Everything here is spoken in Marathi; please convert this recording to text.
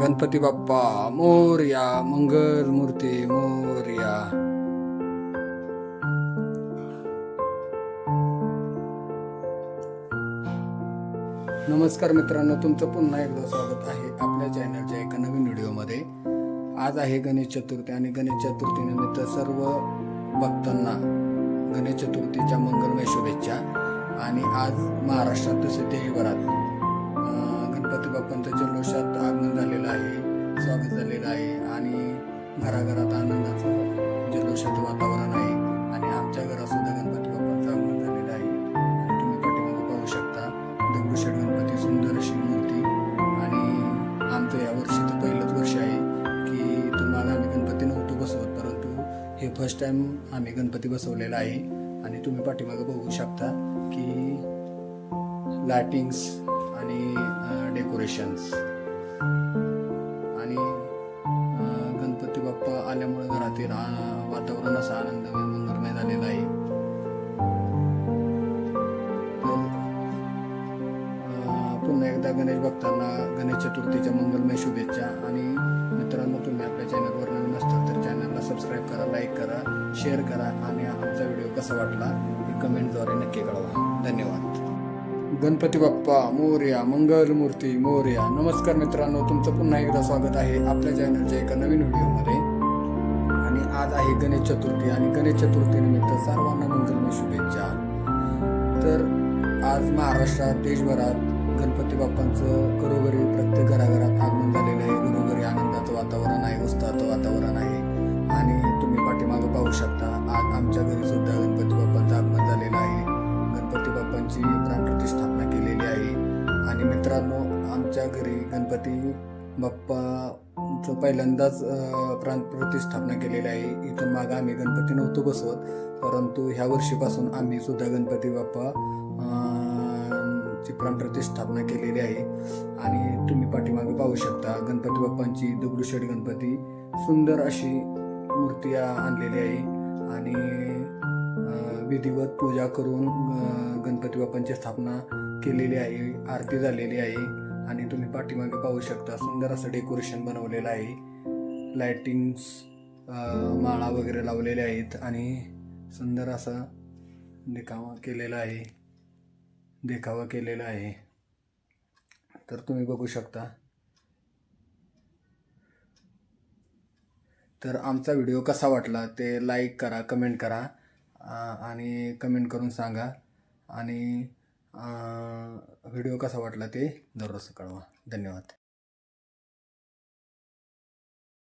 गणपती बाप्पा मोरया मंगल मूर्ती मोरया नमस्कार मित्रांनो तुमचं पुन्हा एकदा स्वागत आहे आपल्या चॅनलच्या एका नवीन व्हिडिओमध्ये. आज आहे गणेश चतुर्थी आणि गणेश चतुर्थीनिमित्त सर्व भक्तांना गणेश चतुर्थीच्या मंगलमय शुभेच्छा. आणि आज महाराष्ट्रात तसेच देशभरात गणपती बाप्पांचं जल्लोषात आगमन झालेलं आहे स्वागत झालेलं आहे. आणि घराघरात आनंदाचं जल्लोषात वातावरण आहे. आणि आमच्या घरात सुद्धा फर्स्ट टाइम आम्ही गणपती बसवलेला आहे. आणि तुम्ही पाठीमागे बघू शकता की लाइटिंग्स आणि डेकोरेशन्स आणि गणपती बाप्पा आल्यामुळे घरातील वातावरण असं आनंदमय मंगलमय झालेलं आहे. पुन्हा एकदा गणेश भक्तांना गणेश चतुर्थीच्या मंगलमय शुभेच्छा आणि शेअर करा आणि आमचा व्हिडिओ कसा वाटला हे कमेंटद्वारे नक्की कळवा. धन्यवाद. गणपती बाप्पा मोर्या मंगलमूर्ती मोर्या. नमस्कार मित्रांनो तुमचं पुन्हा एकदा स्वागत आहे आपल्या चॅनलच्या एका नवीन व्हिडिओमध्ये आणि आज आहे गणेश चतुर्थी आणि गणेश चतुर्थीनिमित्त सर्वांना मंगलमय शुभेच्छा. तर आज महाराष्ट्रात देशभरात गणपती बाप्पांचं घरोघरी प्रत्येक घराघरात आगमन झालेलं आहे. घरोघरी आनंदाचं वातावरण आहे उत्साहाचं वातावरण आहे. आणि मागं पाहू शकता. आज आमच्या घरी सुद्धा गणपती बाप्पांचा आगमन झालेला आहे. गणपती बाप्पांची प्राणप्रतिष्ठापना केलेली आहे. आणि मित्रांनो आमच्या घरी गणपती बाप्पाचं पहिल्यांदाच अं, प्राणप्रतिष्ठापना केलेली आहे. इथून मागं आम्ही गणपती नव्हतो बसवत. परंतु ह्या वर्षीपासून आम्ही सुद्धा गणपती बाप्पा अं, ची प्राणप्रतिष्ठापना केलेली आहे. आणि तुम्ही पाठीमागे पाहू शकता गणपती बाप्पांची दगडूशेठ गणपती सुंदर अशी मूर्ती आणलेली आहे. आणि विधिवत पूजा करून गणपती बाप्पांची स्थापना केलेली आहे. आरती झालेली आहे. आणि तुम्ही पाठीमागे पाहू शकता सुंदर असं डेकोरेशन बनवलेलं आहे. लाइटिंग्स माळा वगैरे लावलेल्या आहेत. आणि सुंदर असा देखावा केलेला आहे. देखावा केलेला आहे. तर तुम्ही बघू शकता तर आमचा व्हिडिओ कसा वाटला ते लाईक करा कमेंट करा आणि कमेंट करून सांगा. आणि व्हिडिओ कसा वाटला ते दररोज कळवा. धन्यवाद.